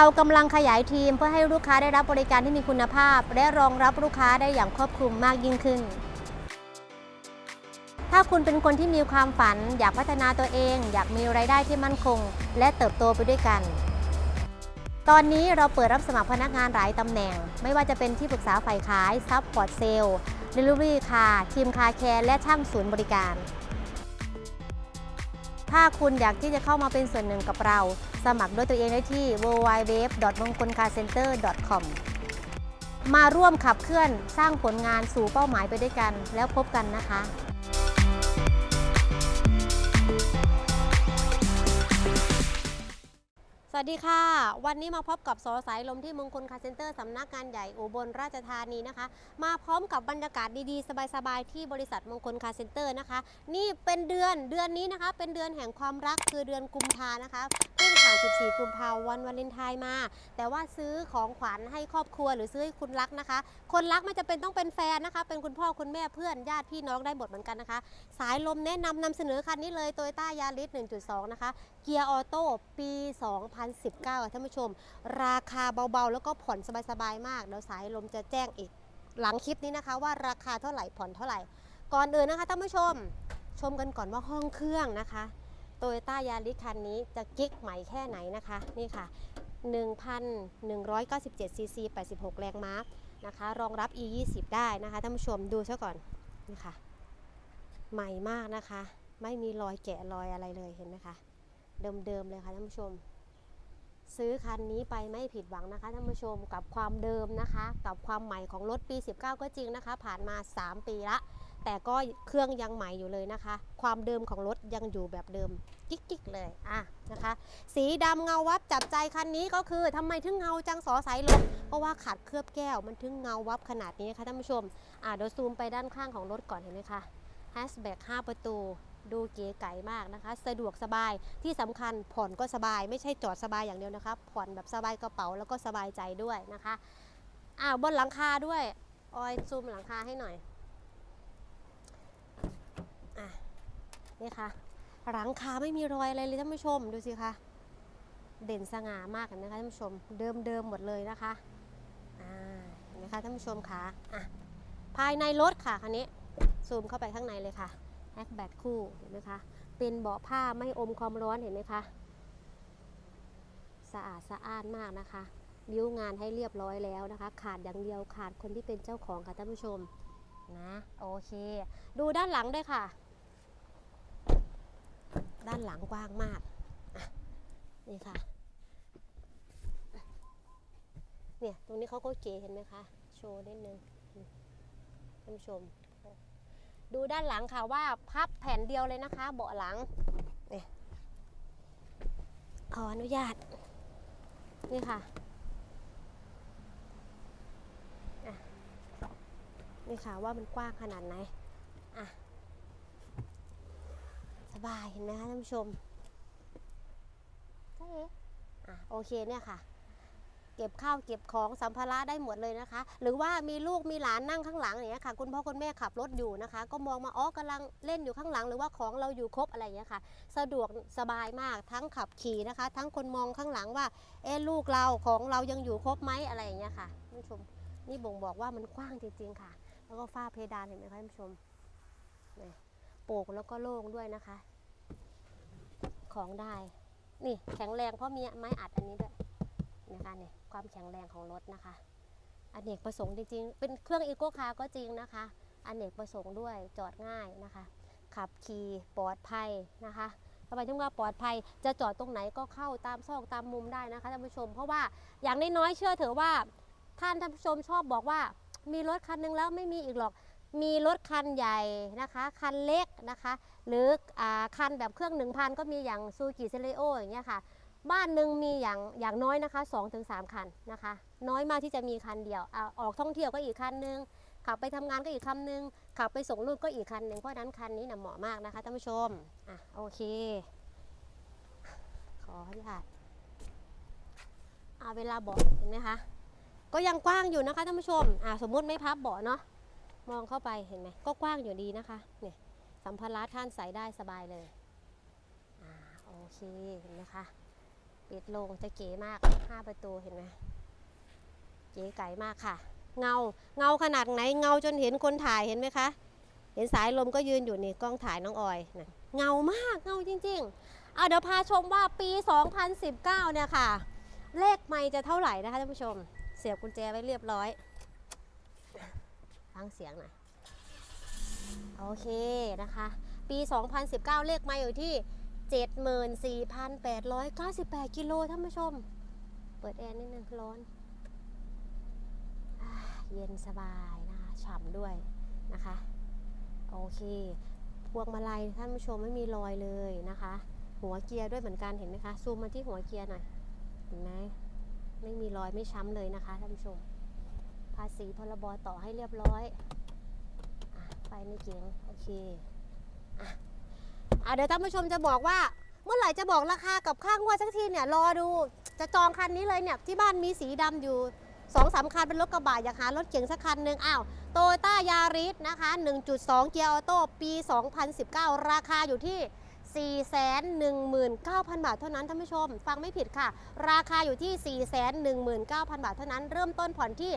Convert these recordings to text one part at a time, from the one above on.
เรากำลังขยายทีมเพื่อให้ลูกค้าได้รับบริการที่มีคุณภาพ และรองรับลูกค้าได้อย่างครอบคลุมมากยิ่งขึ้น ถ้าคุณเป็นคนที่มีความฝัน อยากพัฒนาตัวเอง อยากมีไรายได้ที่มั่นคง และเติบโตไปด้วยกัน ตอนนี้เราเปิดรับสมัครพนักงานหลายตำแหน่ง ไม่ว่าจะเป็นที่ปรึกษาฝ่ายขายซัพพอร์ตเซลล์เดลิเวอรี่คาทีมคาแคร์และช่างศูนย์บริการ ถ้าคุณอยากที่จะเข้ามาเป็นส่วนหนึ่งกับเรา มัครด้วยตัวเองได้ที่ www.mongkolcarcenter.com มาร่วมขับเคลื่อนสร้างผลงานสู่เป้าหมายไปด้วยกัน แล้วพบกันนะคะสวัสดีค่ะ วันนี้มาพบกับสอสายลมที่มงคลคารเซ็นเตอร์สำนักงานใหญ่อุบลราชธานีนะคะ มาพร้อมกับบรรยากาศดีๆ สบายๆ ที่บริษัทมงคลคารเซ็นเตอร์นะคะ นี่เป็นเดือนเดือนนี้นะคะ เป็นเดือนแห่งความรักคือเดือนกุมภานะคะเพิ่ง ผ่าน 14 กุมภาวันวาเลนไทน์มา แต่ว่าซื้อของขวัญให้ครอบครัวหรือซื้อให้คุณรักนะคะ คนรักไม่จะเป็นต้องเป็นแฟนนะคะ เป็นคุณพ่อคุณแม่เพื่อนญาติพี่น้องได้หมดเหมือนกันนะคะ สายลมแนะนำนำเสนอคันนี้เลย Toyota Yaris 1.2 นะคะ เกียร์ออโต้ปี 2019ค่ะท่านผู้ชม ราคาเบาๆ แล้วก็ผ่อนสบายๆ มากเดี๋ยวสายลมจะแจ้งอีก หลังคลิปนี้นะคะว่าราคาเท่าไหร่ผ่อนเท่าไหร่ ก่อนอื่นนะคะท่านผู้ชม ชมกันก่อนว่าห้องเครื่องนะคะ โตโยต้ายาริคันนี้จะกิ๊กใหม่แค่ไหนนะคะ นี่ค่ะ 1,197 ซีซี 86 แรงม้านะคะ รองรับ e 2 0 ได้นะคะท่านผู้ชมดูซะก่อนนี่ค่ะ ใหม่มากนะคะ ไม่มีรอยแกะรอยอะไรเลยเห็นไหมคะ เดิมๆเลยค่ะท่านผู้ชม ซื้อคันนี้ไปไม่ผิดหวังนะคะท่านผู้ชมกับความเดิมนะคะ กับความใหม่ของรถปี 19 ก็จริงนะคะ ผ่านมา 3 ปีละ แต่ก็เครื่องยังใหม่อยู่เลยนะคะ ความเดิมของรถยังอยู่แบบเดิมกิ๊กๆเลยอะนะคะ สีดำเงาวับจับใจคันนี้ก็คือทำไมถึงเงาจังสอสายลมเพราะว่าขาดเคลือบแก้วมันถึงเงาวับขนาดนี้นะคะท่านผู้ชมอะเดี๋ยวซูมไปด้านข้างของรถก่อนเห็นไหมคะแฮชแบ็ก5ประตูดูเก๋ไก๋มากนะคะ สะดวกสบายที่สำคัญผ่อนก็สบาย ไม่ใช่จอดสบายอย่างเดียวนะคะ ผ่อนแบบสบายกระเป๋าแล้วก็สบายใจด้วยนะคะอ่าบนหลังคาด้วยออยซูมหลังคาให้หน่อยอะ นี่ค่ะ หลังคาไม่มีรอยอะไรเลยท่านผู้ชมดูสิคะเด่นสง่ามากเห็นไหมคะท่านผู้ชมเดิมเดิมหมดเลยนะคะอ่าเห็นไหมคะท่านผู้ชมคะอะภายในรถค่ะคันนี้ซูมเข้าไปข้างในเลยค่ะแอคแบตคู่เห็นไหมคะเป็นเบาะผ้าไม่อมความร้อนเห็นไหมคะสะอาดสะอ้านมากนะคะบิ้วงานให้เรียบร้อยแล้วนะคะ ขาดอย่างเดียวขาดคนที่เป็นเจ้าของค่ะท่านผู้ชมนะโอเค ดูด้านหลังด้วยค่ะ ด้านหลังกว้างมากนี่ค่ะ เนี่ย ตรงนี้เขาก็เก๋เห็นไหมคะ โชว์นิดนึงท่านผู้ชม ดูด้านหลังค่ะว่าพับแผ่นเดียวเลยนะคะ เบาะหลังเนี่ยขออนุญาต นี่ค่ะ นี่ค่ะว่ามันกว้างขนาดไหน อะ ส บายเห็นไหมคะท่านผู้ชมใช่อะโอเคเนี่ยค่ะ เก็บข้าวเก็บของสัมภาระได้หมดเลยนะคะ หรือว่ามีลูกมีหลานนั่งข้างหลังอย่างเงี้ยค่ะ คุณพ่อคุณแม่ขับรถอยู่นะคะ ก็มองมาอ๋อกำลังเล่นอยู่ข้างหลัง หรือว่าของเราอยู่ครบอะไรอย่างเงี้ยค่ะ สะดวกสบายมากทั้งขับขี่นะคะ ทั้งคนมองข้างหลังว่า เอ๊ะลูกเราของเรายังอยู่ครบไหมอะไรอย่างเงี้ยค่ะท่านผู้ชมนี่บ่งบอกว่ามันกว้างจริงๆค่ะ แล้วก็ฝ้าเพดานเห็นไหมคะท่านผู้ชม โปร่งแล้วก็โล่งด้วยนะคะ ของได้ นี่แข็งแรงเพราะมีไม้อัดอันนี้ด้วยนะคะเนี่ยความแข็งแรงของรถนะคะอเนกประสงค์จริงๆ เป็นเครื่องอีโก้คาร์ก็จริงนะคะอเนกประสงค์ด้วยจอดง่ายนะคะ ขับขี่ปลอดภัยนะคะทำไมถึงว่าปลอดภัยจะจอดตรงไหนก็เข้าตามซอกตามมุมได้นะคะท่านผู้ชม เพราะว่าอย่างน้อยๆเชื่อเถอะว่าท่านท่านผู้ชมชอบบอกว่ามีรถคันหนึงแล้วไม่มีอีกหรอก มีรถคันใหญ่นะคะ คันเล็กนะคะ หรืออคันแบบเครื่องหนึ่งพันก็มีอย่างซูกิเซเลโออย่างเงี้ยค่ะ บ้านหนึ่งมีอย่างอย่างน้อยนะคะ2-3ถึงคันนะคะ น้อยมากที่จะมีคันเดียวอออกท่องเที่ยวก็อีกคันหนึงขับไปทำงานก็อีกคันหนึงขับไปส่งลูกก็อีกคันหนึ่งเพราะนั้นคันนี้นะเหมาะมากนะคะท่านผู้ชมอะโอเค ขออนุญาตเอาเวลาเบาะเห็นไหมคะก็ยังกว้างอยู่นะคะท่านผู้ชมอะสมมุติไม่พับเบาะเนาะ มองเข้าไปเห็นไหมก็กว้างอยู่ดีนะคะเนี่ยสัมภาระท่านใส่ได้สบายเลยอ่าโอเคเห็นไหมคะปิดลงจะเก๋มากห้าประตูเห็นไหมเก๋ไก่มากค่ะ เงาเงาขนาดไหนเงาจนเห็นคนถ่ายเห็นไหมคะ เห็นสายลมก็ยืนอยู่นี่กล้องถ่ายน้องออยนะเงามากเงาจริงๆเอาเดี๋ยวพาชมว่าปี 2019 เนี่ยค่ะ เลขไม่จะเท่าไหร่นะคะท่านผู้ชม เสียบกุญแจไว้เรียบร้อย ฟังเสียงหน่อยโอเคนะคะ ปี 2019 เลขม่อยู่ที่ 74,898 กิโลท่านผู้ชม เปิดแอร์นิดนึงร้อนเย็นสบายนะคะฉ่ำด้วยนะคะ โอเค พวงมาลัยท่านผู้ชมไม่มีรอยเลยนะคะ หัวเกียร์ด้วยเหมือนกันเห็นไหมคะ ซูมมาที่หัวเกียร์หน่อย เห็นไหมไม่มีรอยไม่ช้ำเลยนะคะท่านผู้ชมาษีพรบต่อให้เรียบร้อยอไฟไม่เก๋งโอเคอะอะเดี๋ยวท่านผู้ชมจะบอกว่า เมื่อไหร่จะบอกราคากับค่างวดสักทีเนี่ยรอดูจะจองคันนี้เลยเนี่ยที่บ้านมีสีดำอยู่สองสามคันเป็นรถกระบะอยากหารถเก๋งสักคันหนึ่งอ้าวโตโยต้ายาริสนะคะ 1.2 เกียร์ออโต้ปี 2019 ราคาอยู่ที่ 419,000 บาทเท่านั้นท่านผู้ชม ฟังไม่ผิดค่ะ ราคาอยู่ที่ 419,000 บาทเท่านั้น เริ่มต้นผ่อนที่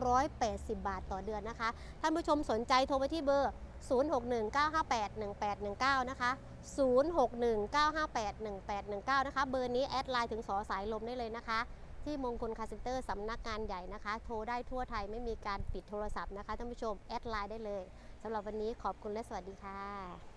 5,680 บาทต่อเดือนนะคะ ท่านผู้ชมสนใจโทรไปที่เบอร์ 0619581819 นะคะ 0619581819 นะคะ เบอร์นี้แอดไลน์ถึงสอสายลมได้เลยนะคะ ที่มงคลคาร์เซ็นเตอร์สำนักงานใหญ่นะคะ โทรได้ทั่วไทยไม่มีการปิดโทรศัพท์นะคะท่านผู้ชมแอดไลน์ได้เลยสำหรับวันนี้ขอบคุณและสวัสดีค่ะ